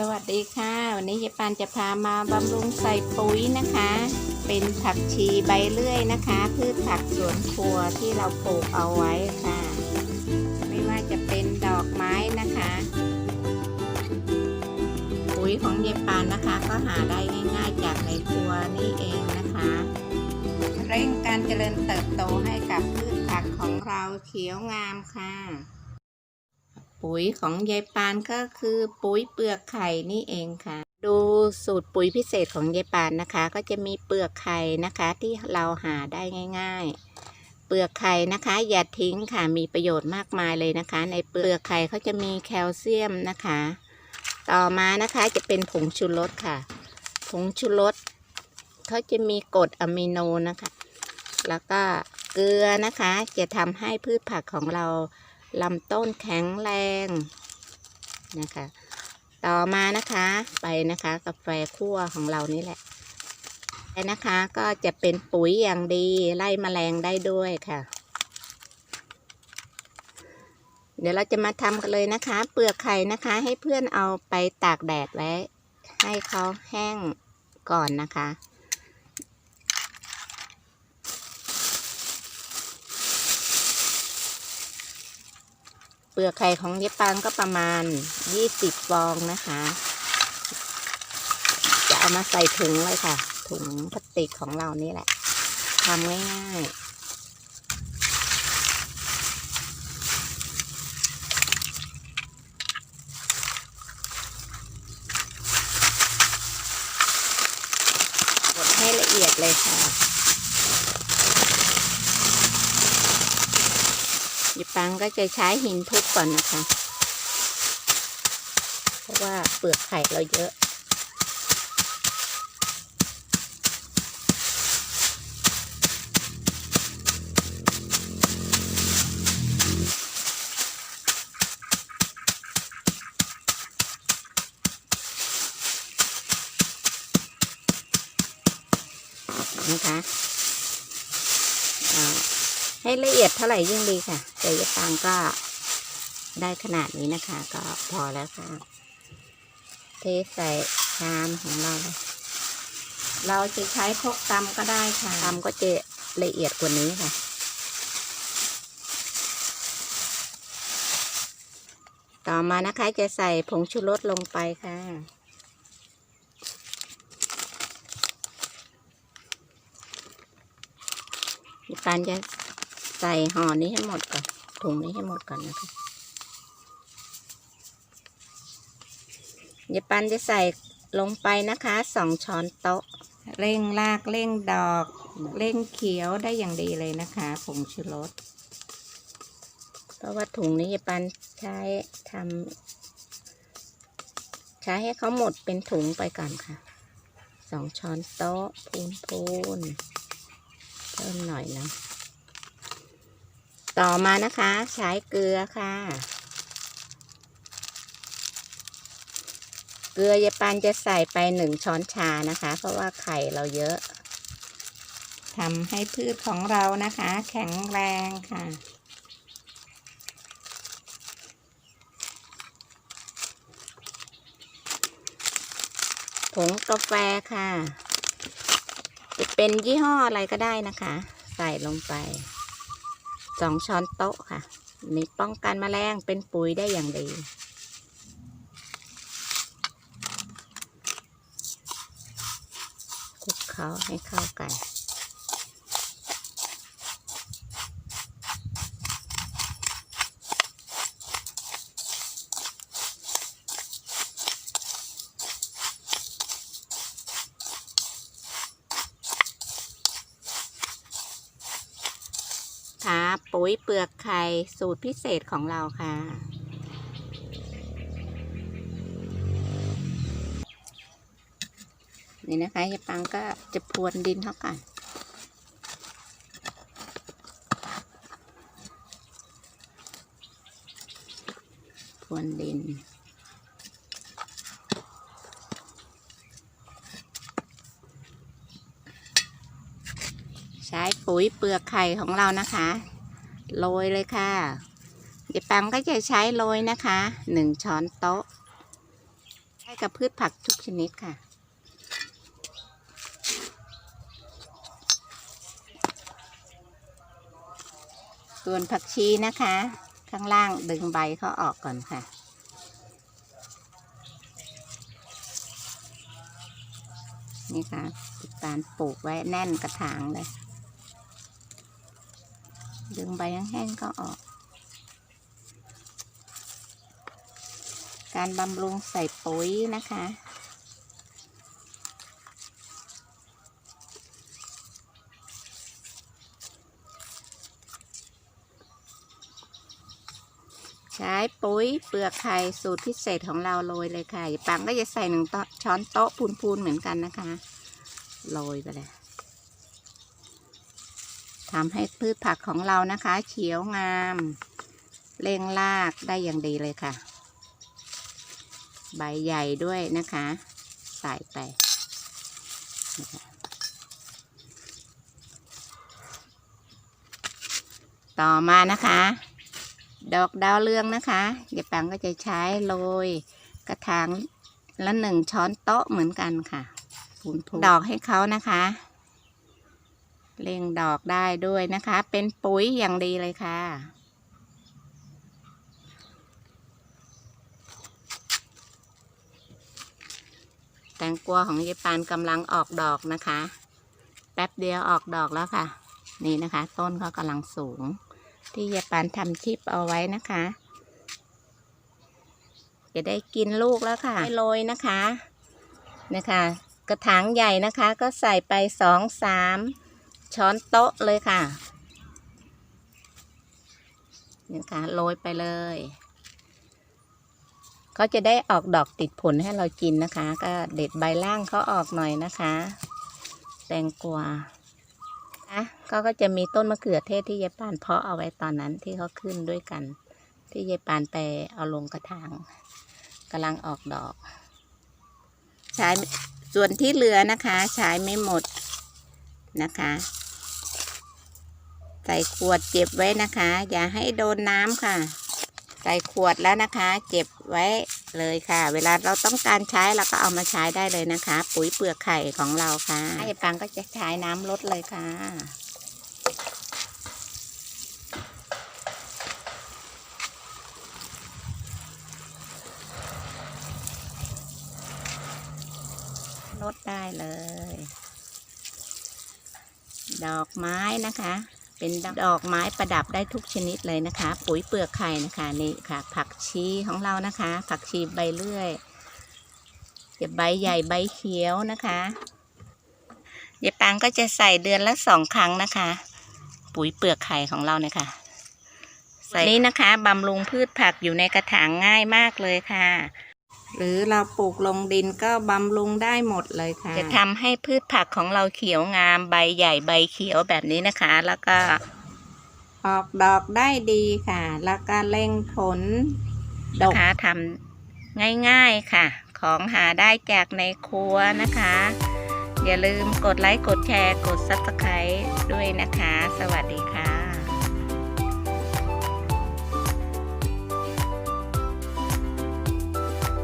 สวัสดีค่ะ วันนี้ยายปานจะพามาบำรุงใส่ปุ๋ยนะคะ เป็นผักชีใบเลื่อยนะคะ พืชผักสวนครัวที่เราปลูกเอาไว้ค่ะ ไม่ว่าจะเป็นดอกไม้นะคะ ปุ๋ยของยายปานนะคะ ก็หาได้ง่าย ๆ จากในครัวนี่เองนะคะ เร่งการเจริญเติบโตให้กับพืชผักของเราเขียวงามค่ะ ปุ๋ยของยายปานก็คือปุ๋ยเปลือกไข่นี่เองค่ะ ดูสูตรปุ๋ยพิเศษของยายปานนะคะ ก็จะมีเปลือกไข่นะคะที่เราหาได้ง่าย ๆ เปลือกไข่นะคะ อย่าทิ้งค่ะมีประโยชน์มากมายเลยนะคะ ในเปลือกไข่เขาจะมีแคลเซียมนะคะ ต่อมานะคะจะเป็นผงชูรสค่ะ ผงชูรสเขาจะมีกรดอะมิโนนะคะ แล้วก็เกลือนะคะจะทำให้พืชผักของเรา ลำต้นแข็งแรงนะคะ ต่อมานะคะไปนะคะกาแฟคั่วของเรานี่แหละนะคะก็จะเป็นปุ๋ยอย่างดีไล่แมลงได้ด้วยค่ะ เดี๋ยวเราจะมาทำกันเลยนะคะ เปลือกไข่นะคะ ให้เพื่อนเอาไปตากแดดไว้ ให้เขาแห้งก่อนนะคะ เปลือกไข่ของเยปังก็ประมาณ20ฟองนะคะ จะเอามาใส่ถุงเลยค่ะ ถุงพลาสติกของเรานี่แหละทำง่ายๆบดให้ละเอียดเลยค่ะ ยปังก็จะใช้หินทุบก่อนนะคะ เพราะว่าเปลือกไข่เราเยอะนะคะ ให้ละเอียดเท่าไหร่ยิ่งดีค่ะแต่ยะตังก็ได้ขนาดนี้นะคะ ก็พอแล้วค่ะ เทใส่ชามของเราเลยเราจะใช้ครกตำก็ได้ค่ะตำก็จะละเอียดกว่านี้ค่ะต่อมานะคะจะใส่ผงชูรสลงไปค่ะดิปานจะใส่ห่อนี้ให้หมดก่อนถุงนี้ให้หมดก่อนนะคะดิปานจะใส่ลงไปนะคะสองช้อนโต๊ะ เร่งรากเร่งดอก เร่งเขียวได้อย่างดีเลยนะคะผงชูรสเพราะว่าถุงนี้ดิปานใช้ทำใช้ให้เขาหมดเป็นถุงไปก่อนค่ะสองช้อนโต๊ะพูนพูนๆเพิ่มหน่อยนะ ต่อมานะคะใช้เกลือค่ะ เกลือยายปานจะใส่ไปหนึ่งช้อนชานะคะ เพราะว่าไข่เราเยอะทำให้พืชของเรานะคะ แข็งแรงค่ะ ผงกาแฟค่ะ จะเป็นยี่ห้ออะไรก็ได้นะคะ ใส่ลงไป สองช้อนโต๊ะค่ะมีป้องกันแมลงเป็นปุ๋ยได้อย่างดี คลุกเคล้าให้เข้ากัน ค่ะ ปุ๋ยเปลือกไข่สูตรพิเศษของเราค่ะ นี่นะคะยายปังก็จะพรวนดินเท่ากันพรวนดินใช้ปุ๋ยเปลือกไข่ของเรานะคะ โรยเลยค่ะยายปังก็จะใช้โรยนะคะหนึ่งช้อนโต๊ะถ้กับพืชผักทุกชนิดค่ะ ส่วนผักชีนะคะ ข้างล่างดึงใบเขาออกก่อนค่ะนี่ค่ะติดตาลปลูกไว้แน่นกระถางเลย ดึงใบแห้งๆก็ออก การบำรุงใส่ปุ๋ยนะคะใช้ปุ๋ยเปลือกไข่สูตรพิเศษของเราโรยเลยค่ะปังก็จะใส่หนึ่งช้อนโต๊ะพูนๆเหมือนกันนะคะ โรยไปเลย ทำให้พืชผักของเรานะคะ เขียวงามเร่งรากได้อย่างดีเลยค่ะ ใบใหญ่ด้วยนะคะ ใส่ไปนะคะต่อมานะคะ ดอกดาวเรืองนะคะยายปังก็จะใช้โรยกระถางละหนึ่งช้อนโต๊ะเหมือนกันค่ะพูนๆดอกให้เขานะคะ เล่งดอกได้ด้วยนะคะ เป็นปุ๋ยอย่างดีเลยค่ะ แตงกวาของยายปานกำลังออกดอกนะคะ แป๊บเดียวออกดอกแล้วค่ะ นี่นะคะ ต้นเขากำลังสูง ที่ยายปานทำชิปเอาไว้นะคะ จะได้กินลูกแล้วค่ะไม่โรยนะคะนะคะ กระถางใหญ่นะคะ ก็ใส่ไปสองสาม ช้อนโต๊ะเลยค่ะนี่ค่ะโรยไปเลยเขาจะได้ออกดอกติดผลให้เรากินนะคะ ก็เด็ดใบล่างเขาออกหน่อยนะคะ แตงกวาอะเขาก็จะมีต้นมะเขือเทศที่ยายปานเพาะเอาไว้ตอนนั้นที่เขาขึ้นด้วยกัน ที่ยายปานไปเอาลงกระถางกำลังออกดอก ใช้ส่วนที่เหลือนะคะ ใช้ไม่หมดนะคะ ใส่ขวดเก็บไว้นะคะ อย่าให้โดนน้ำค่ะ ใส่ขวดแล้วนะคะเก็บไว้เลยค่ะ เวลาเราต้องการใช้เราก็เอามาใช้ได้เลยนะคะ ปุ๋ยเปลือกไข่ของเราค่ะไอ้ปังก็จะใช้น้ำลดเลยค่ะลดได้เลย ดอกไม้นะคะ เป็นดอกไม้ประดับได้ทุกชนิดเลยนะคะ ปุ๋ยเปลือกไข่นะคะนี่ค่ะ ผักชีของเรานะคะ ผักชีใบเลื่อยจะใบใหญ่ใบเขียวนะคะยายปังก็จะใส่เดือนละสองครั้งนะคะ ปุ๋ยเปลือกไข่ของเราเนี่ยค่ะใส่นี้นะคะบำรุงพืชผักอยู่ในกระถางง่ายมากเลยค่ะ หรือเราปลูกลงดินก็บำรุงได้หมดเลยค่ะ จะทำให้พืชผักของเราเขียวงามใบใหญ่ใบเขียวแบบนี้นะคะ แล้วก็ ออกดอกได้ดีค่ะ แล้วก็เร่งผลดกนะคะทำง่ายๆค่ะ ของหาได้จากในครัวนะคะ อย่าลืมกดไลค์กดแชร์กด subscribe ด้วยนะคะ สวัสดีค่ะ